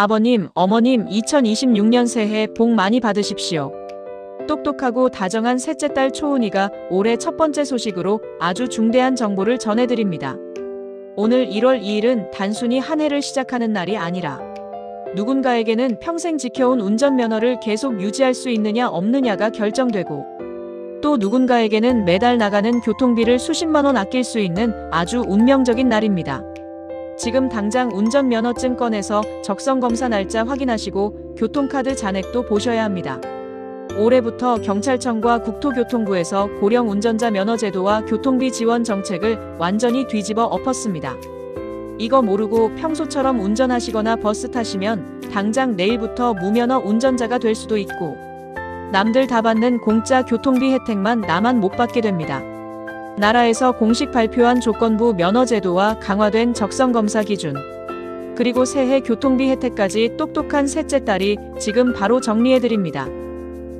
아버님, 어머님 2026년 새해 복 많이 받으십시오. 똑똑하고 다정한 셋째 딸 초은이가 올해 첫 번째 소식으로 아주 중대한 정보를 전해드립니다. 오늘 1월 2일은 단순히 한 해를 시작하는 날이 아니라 누군가에게는 평생 지켜온 운전면허를 계속 유지할 수 있느냐 없느냐가 결정되고 또 누군가에게는 매달 나가는 교통비를 수십만 원 아낄 수 있는 아주 운명적인 날입니다. 지금 당장 운전면허증 꺼내서 적성검사 날짜 확인하시고 교통카드 잔액도 보셔야 합니다. 올해부터 경찰청과 국토교통부에서 고령 운전자 면허 제도와 교통비 지원 정책을 완전히 뒤집어 엎었습니다. 이거 모르고 평소처럼 운전하시거나 버스 타시면 당장 내일부터 무면허 운전자가 될 수도 있고 남들 다 받는 공짜 교통비 혜택만 나만 못 받게 됩니다. 나라에서 공식 발표한 조건부 면허 제도와 강화된 적성 검사 기준 그리고 새해 교통비 혜택까지 똑똑한 셋째 딸이 지금 바로 정리해 드립니다.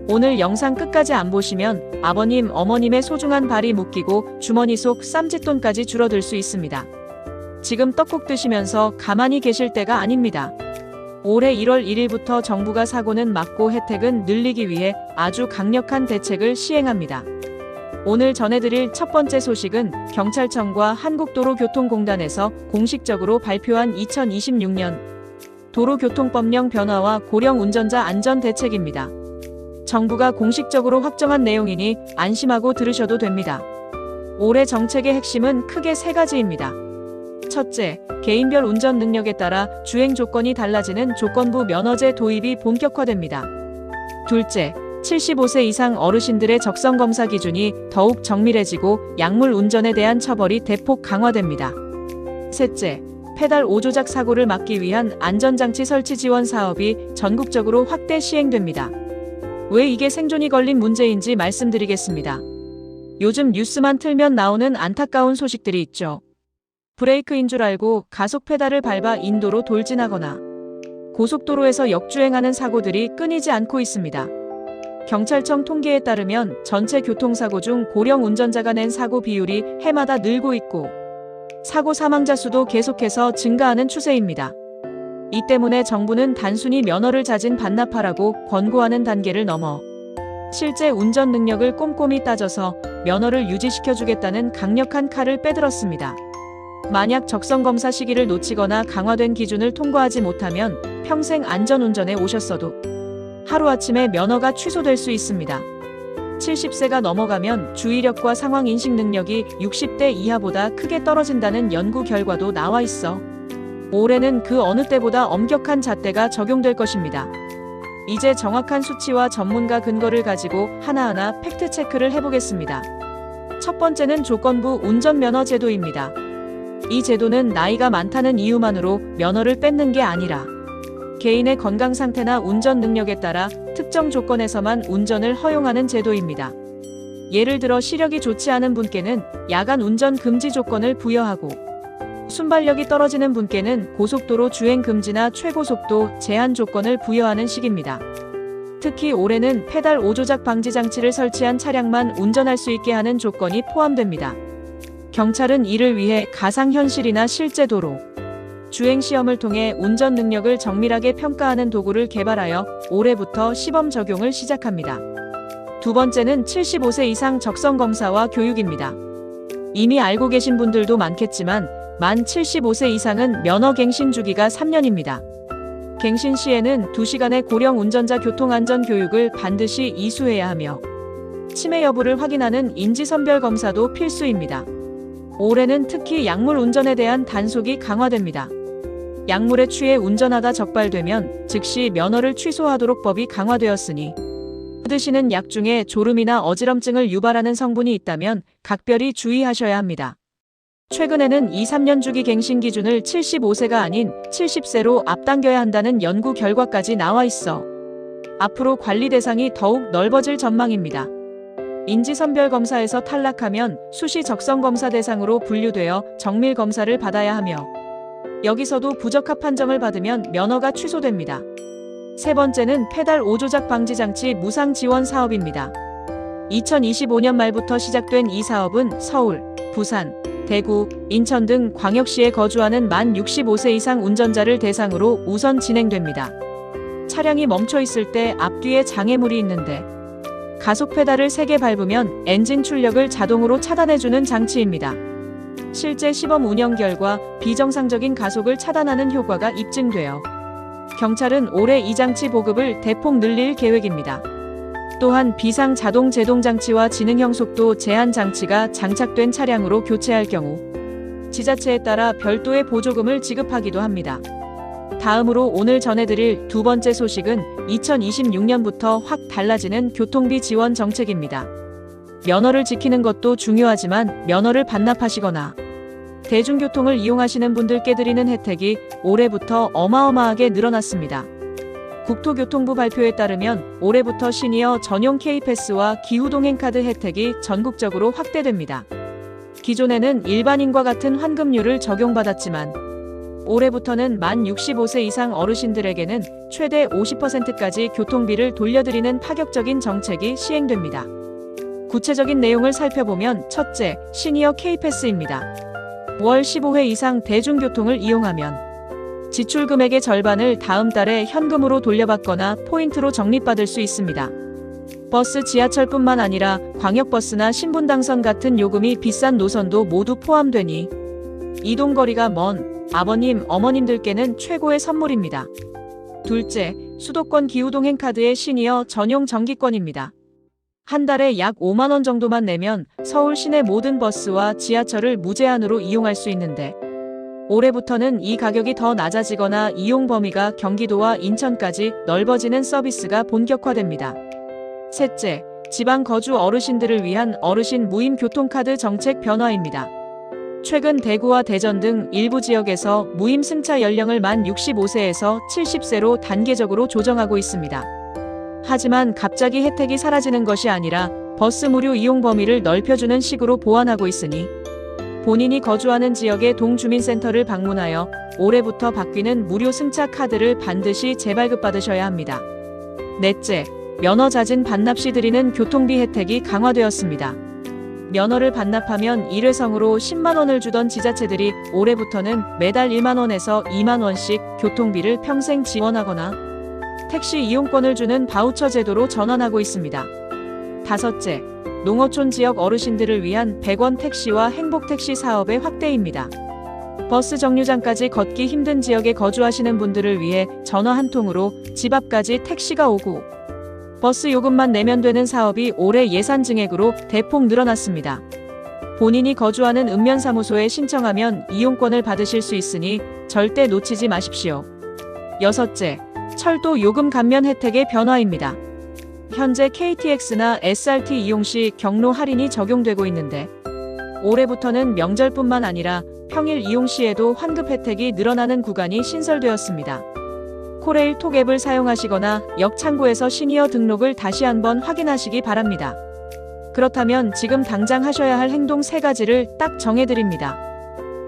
오늘 영상 끝까지 안 보시면 아버님, 어머님의 소중한 발이 묶이고 주머니 속 쌈짓돈까지 줄어들 수 있습니다. 지금 떡국 드시면서 가만히 계실 때가 아닙니다. 올해 1월 1일부터 정부가 사고는 막고 혜택은 늘리기 위해 아주 강력한 대책을 시행합니다. 오늘 전해드릴 첫 번째 소식은 경찰청과 한국도로교통공단에서 공식적으로 발표한 2026년 도로교통법령 변화와 고령 운전자 안전 대책입니다. 정부가 공식적으로 확정한 내용이니 안심하고 들으셔도 됩니다. 올해 정책의 핵심은 크게 세 가지입니다. 첫째, 개인별 운전 능력에 따라 주행 조건이 달라지는 조건부 면허제 도입이 본격화됩니다. 둘째, 75세 이상 어르신들의 적성 검사 기준이 더욱 정밀해지고 약물 운전에 대한 처벌이 대폭 강화됩니다. 셋째, 페달 5조작 사고를 막기 위한 안전장치 설치 지원 사업이 전국적으로 확대 시행됩니다. 왜 이게 생존이 걸린 문제인지 말씀드리겠습니다. 요즘 뉴스만 틀면 나오는 안타까운 소식들이 있죠. 브레이크인 줄 알고 가속 페달을 밟아 인도로 돌진하거나 고속도로에서 역주행하는 사고들이 끊이지 않고 있습니다. 경찰청 통계에 따르면 전체 교통사고 중 고령 운전자가 낸 사고 비율이 해마다 늘고 있고 사고 사망자 수도 계속해서 증가하는 추세입니다. 이 때문에 정부는 단순히 면허를 자진 반납하라고 권고하는 단계를 넘어 실제 운전 능력을 꼼꼼히 따져서 면허를 유지시켜주겠다는 강력한 칼을 빼들었습니다. 만약 적성검사 시기를 놓치거나 강화된 기준을 통과하지 못하면 평생 안전운전에 오셨어도 하루아침에 면허가 취소될 수 있습니다. 70세가 넘어가면 주의력과 상황 인식 능력이 60대 이하보다 크게 떨어진다는 연구 결과도 나와 있어 올해는 그 어느 때보다 엄격한 잣대가 적용될 것입니다. 이제 정확한 수치와 전문가 근거를 가지고 하나하나 팩트 체크를 해보겠습니다. 첫 번째는 조건부 운전면허 제도입니다. 이 제도는 나이가 많다는 이유만으로 면허를 뺏는 게 아니라 개인의 건강 상태나 운전 능력에 따라 특정 조건에서만 운전을 허용하는 제도입니다. 예를 들어 시력이 좋지 않은 분께는 야간 운전 금지 조건을 부여하고 순발력이 떨어지는 분께는 고속도로 주행 금지나 최고 속도 제한 조건을 부여하는 식입니다. 특히 올해는 페달 5조작 방지 장치를 설치한 차량만 운전할 수 있게 하는 조건이 포함됩니다. 경찰은 이를 위해 가상현실이나 실제 도로, 주행 시험을 통해 운전 능력을 정밀하게 평가하는 도구를 개발하여 올해부터 시범 적용을 시작합니다. 두 번째는 75세 이상 적성 검사와 교육입니다. 이미 알고 계신 분들도 많겠지만 만 75세 이상은 면허 갱신 주기가 3년입니다. 갱신 시에는 2시간의 고령 운전자 교통안전 교육을 반드시 이수해야 하며 치매 여부를 확인하는 인지선별 검사도 필수입니다. 올해는 특히 약물 운전에 대한 단속이 강화됩니다. 약물에 취해 운전하다 적발되면 즉시 면허를 취소하도록 법이 강화되었으니 드시는 약 중에 졸음이나 어지럼증을 유발하는 성분이 있다면 각별히 주의하셔야 합니다. 최근에는 2, 3년 주기 갱신 기준을 75세가 아닌 70세로 앞당겨야 한다는 연구 결과까지 나와 있어 앞으로 관리 대상이 더욱 넓어질 전망입니다. 인지선별 검사에서 탈락하면 수시 적성 검사 대상으로 분류되어 정밀 검사를 받아야 하며 여기서도 부적합 판정을 받으면 면허가 취소됩니다. 세 번째는 페달 5조작 방지 장치 무상 지원 사업입니다. 2025년 말부터 시작된 이 사업은 서울, 부산, 대구, 인천 등 광역시에 거주하는 만 65세 이상 운전자를 대상으로 우선 진행됩니다. 차량이 멈춰 있을 때 앞뒤에 장애물이 있는데 가속 페달을 3개 밟으면 엔진 출력을 자동으로 차단해주는 장치입니다. 실제 시범 운영 결과 비정상적인 가속을 차단하는 효과가 입증되어 경찰은 올해 이 장치 보급을 대폭 늘릴 계획입니다. 또한 비상 자동 제동 장치와 지능형 속도 제한 장치가 장착된 차량으로 교체할 경우 지자체에 따라 별도의 보조금을 지급하기도 합니다. 다음으로 오늘 전해드릴 두 번째 소식은 2026년부터 확 달라지는 교통비 지원 정책입니다. 면허를 지키는 것도 중요하지만 면허를 반납하시거나 대중교통을 이용하시는 분들께 드리는 혜택이 올해부터 어마어마하게 늘어났습니다. 국토교통부 발표에 따르면 올해부터 시니어 전용 K패스와 기후동행카드 혜택이 전국적으로 확대됩니다. 기존에는 일반인과 같은 환급률을 적용받았지만 올해부터는 만 65세 이상 어르신들에게는 최대 50%까지 교통비를 돌려드리는 파격적인 정책이 시행됩니다. 구체적인 내용을 살펴보면 첫째, 시니어 K패스입니다. 월 15회 이상 대중교통을 이용하면 지출 금액의 절반을 다음 달에 현금으로 돌려받거나 포인트로 적립받을 수 있습니다. 버스, 지하철뿐만 아니라 광역버스나 신분당선 같은 요금이 비싼 노선도 모두 포함되니 이동거리가 먼 아버님, 어머님들께는 최고의 선물입니다. 둘째, 수도권 기후동행카드의 시니어 전용 정기권입니다. 한 달에 약 5만원 정도만 내면 서울 시내 모든 버스와 지하철을 무제한으로 이용할 수 있는데 올해부터는 이 가격이 더 낮아지거나 이용 범위가 경기도와 인천까지 넓어지는 서비스가 본격화됩니다. 셋째, 지방 거주 어르신들을 위한 어르신 무임 교통카드 정책 변화입니다. 최근 대구와 대전 등 일부 지역에서 무임 승차 연령을 만 65세에서 70세로 단계적으로 조정하고 있습니다. 하지만 갑자기 혜택이 사라지는 것이 아니라 버스 무료 이용 범위를 넓혀주는 식으로 보완하고 있으니 본인이 거주하는 지역의 동주민센터를 방문하여 올해부터 바뀌는 무료 승차 카드를 반드시 재발급받으셔야 합니다. 넷째, 면허 자진 반납 시 드리는 교통비 혜택이 강화되었습니다. 면허를 반납하면 일회성으로 10만원을 주던 지자체들이 올해부터는 매달 1만원에서 2만원씩 교통비를 평생 지원하거나 택시 이용권을 주는 바우처 제도로 전환하고 있습니다. 다섯째, 농어촌 지역 어르신들을 위한 100원 택시와 행복택시 사업의 확대입니다. 버스 정류장까지 걷기 힘든 지역에 거주하시는 분들을 위해 전화 한 통으로 집 앞까지 택시가 오고 버스 요금만 내면 되는 사업이 올해 예산 증액으로 대폭 늘어났습니다. 본인이 거주하는 읍면사무소에 신청하면 이용권을 받으실 수 있으니 절대 놓치지 마십시오. 여섯째, 철도 요금 감면 혜택의 변화입니다. 현재 KTX나 SRT 이용 시 경로 할인이 적용되고 있는데 올해부터는 명절뿐만 아니라 평일 이용 시에도 환급 혜택이 늘어나는 구간이 신설되었습니다. 코레일 톡앱을 사용하시거나 역 창구에서 시니어 등록을 다시 한번 확인하시기 바랍니다. 그렇다면 지금 당장 하셔야 할 행동 세 가지를 딱 정해드립니다.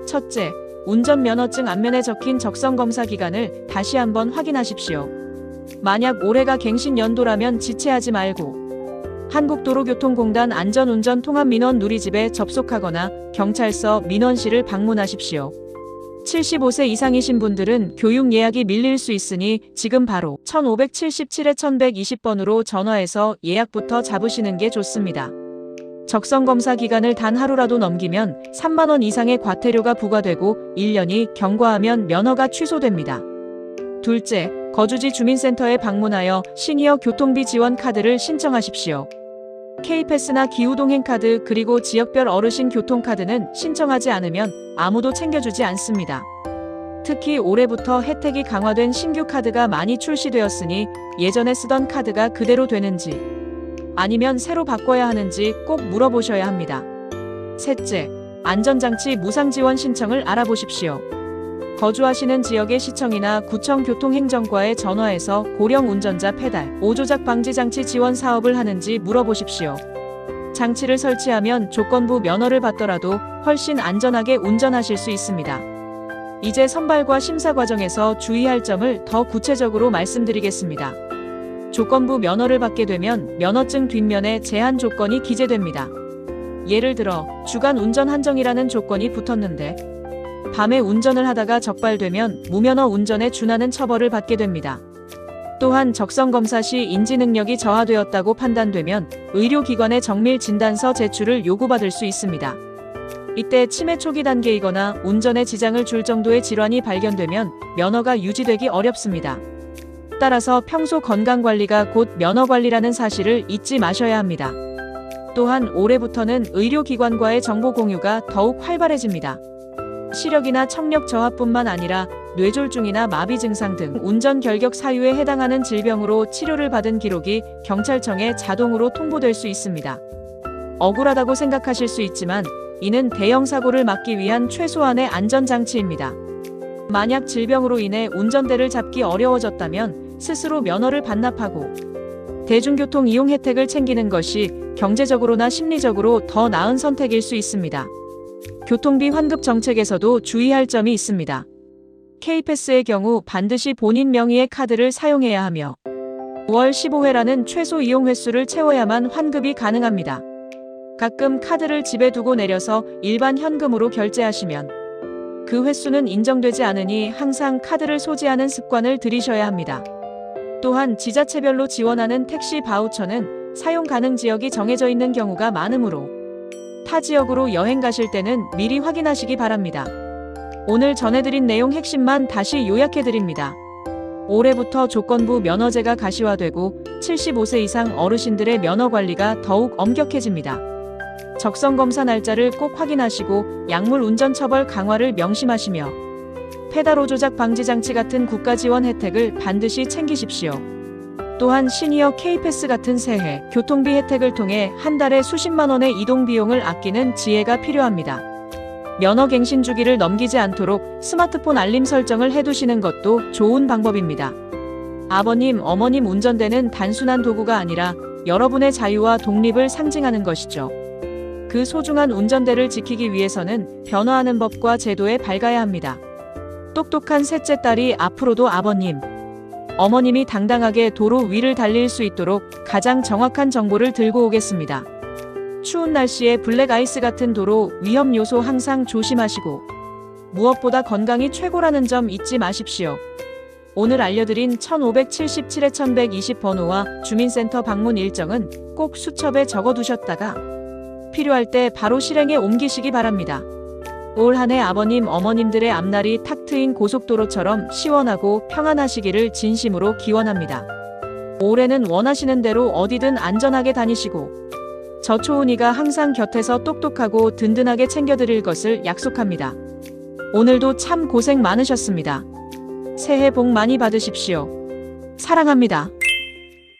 첫째, 운전면허증 앞면에 적힌 적성검사 기간을 다시 한번 확인하십시오. 만약 올해가 갱신 연도라면 지체하지 말고 한국도로교통공단 안전운전 통합민원 누리집에 접속하거나 경찰서 민원실을 방문하십시오. 75세 이상이신 분들은 교육 예약이 밀릴 수 있으니 지금 바로 1577에 1120번으로 전화해서 예약부터 잡으시는 게 좋습니다. 적성검사 기간을 단 하루라도 넘기면 3만원 이상의 과태료가 부과되고 1년이 경과하면 면허가 취소됩니다. 둘째, 거주지 주민센터에 방문하여 시니어 교통비 지원 카드를 신청하십시오. K패스나 기후동행카드 그리고 지역별 어르신 교통카드는 신청하지 않으면 아무도 챙겨주지 않습니다. 특히 올해부터 혜택이 강화된 신규 카드가 많이 출시되었으니 예전에 쓰던 카드가 그대로 되는지 아니면 새로 바꿔야 하는지 꼭 물어보셔야 합니다. 셋째, 안전장치 무상 지원 신청을 알아보십시오. 거주하시는 지역의 시청이나 구청 교통행정과에 전화해서 고령 운전자 페달, 오조작 방지 장치 지원 사업을 하는지 물어보십시오. 장치를 설치하면 조건부 면허를 받더라도 훨씬 안전하게 운전하실 수 있습니다. 이제 선발과 심사 과정에서 주의할 점을 더 구체적으로 말씀드리겠습니다. 조건부 면허를 받게 되면 면허증 뒷면에 제한 조건이 기재됩니다. 예를 들어 주간 운전 한정이라는 조건이 붙었는데 밤에 운전을 하다가 적발되면 무면허 운전에 준하는 처벌을 받게 됩니다. 또한 적성 검사 시 인지 능력이 저하되었다고 판단되면 의료기관의 정밀 진단서 제출을 요구받을 수 있습니다. 이때 치매 초기 단계이거나 운전에 지장을 줄 정도의 질환이 발견되면 면허가 유지되기 어렵습니다. 따라서 평소 건강 관리가 곧 면허 관리라는 사실을 잊지 마셔야 합니다. 또한 올해부터는 의료기관과의 정보 공유가 더욱 활발해집니다. 시력이나 청력 저하뿐만 아니라 뇌졸중이나 마비 증상 등 운전 결격 사유에 해당하는 질병으로 치료를 받은 기록이 경찰청에 자동으로 통보될 수 있습니다. 억울하다고 생각하실 수 있지만 이는 대형 사고를 막기 위한 최소한의 안전장치입니다. 만약 질병으로 인해 운전대를 잡기 어려워졌다면 스스로 면허를 반납하고 대중교통 이용 혜택을 챙기는 것이 경제적으로나 심리적으로 더 나은 선택일 수 있습니다. 교통비 환급 정책에서도 주의할 점이 있습니다. K패스의 경우 반드시 본인 명의의 카드를 사용해야 하며 5월 15회라는 최소 이용 횟수를 채워야만 환급이 가능합니다. 가끔 카드를 집에 두고 내려서 일반 현금으로 결제하시면 그 횟수는 인정되지 않으니 항상 카드를 소지하는 습관을 들이셔야 합니다. 또한 지자체별로 지원하는 택시 바우처는 사용 가능 지역이 정해져 있는 경우가 많으므로 타 지역으로 여행 가실 때는 미리 확인하시기 바랍니다. 오늘 전해드린 내용 핵심만 다시 요약해드립니다. 올해부터 조건부 면허제가 가시화되고 75세 이상 어르신들의 면허 관리가 더욱 엄격해집니다. 적성 검사 날짜를 꼭 확인하시고 약물 운전 처벌 강화를 명심하시며 페달호 조작 방지 장치 같은 국가 지원 혜택을 반드시 챙기십시오. 또한 시니어 K패스 같은 새해 교통비 혜택을 통해 한 달에 수십만 원의 이동 비용을 아끼는 지혜가 필요합니다. 면허 갱신 주기를 넘기지 않도록 스마트폰 알림 설정을 해두시는 것도 좋은 방법입니다. 아버님, 어머님 운전대는 단순한 도구가 아니라 여러분의 자유와 독립을 상징하는 것이죠. 그 소중한 운전대를 지키기 위해서는 변화하는 법과 제도에 밝아야 합니다. 똑똑한 셋째 딸이 앞으로도 아버님, 어머님이 당당하게 도로 위를 달릴 수 있도록 가장 정확한 정보를 들고 오겠습니다. 추운 날씨에 블랙 아이스 같은 도로 위험 요소 항상 조심하시고 무엇보다 건강이 최고라는 점 잊지 마십시오. 오늘 알려드린 1577에 1120 번호와 주민센터 방문 일정은 꼭 수첩에 적어두셨다가 필요할 때 바로 실행에 옮기시기 바랍니다. 올 한 해 아버님, 어머님들의 앞날이 탁 트인 고속도로처럼 시원하고 평안하시기를 진심으로 기원합니다. 올해는 원하시는 대로 어디든 안전하게 다니시고 저초은이가 항상 곁에서 똑똑하고 든든하게 챙겨드릴 것을 약속합니다. 오늘도 참 고생 많으셨습니다. 새해 복 많이 받으십시오. 사랑합니다.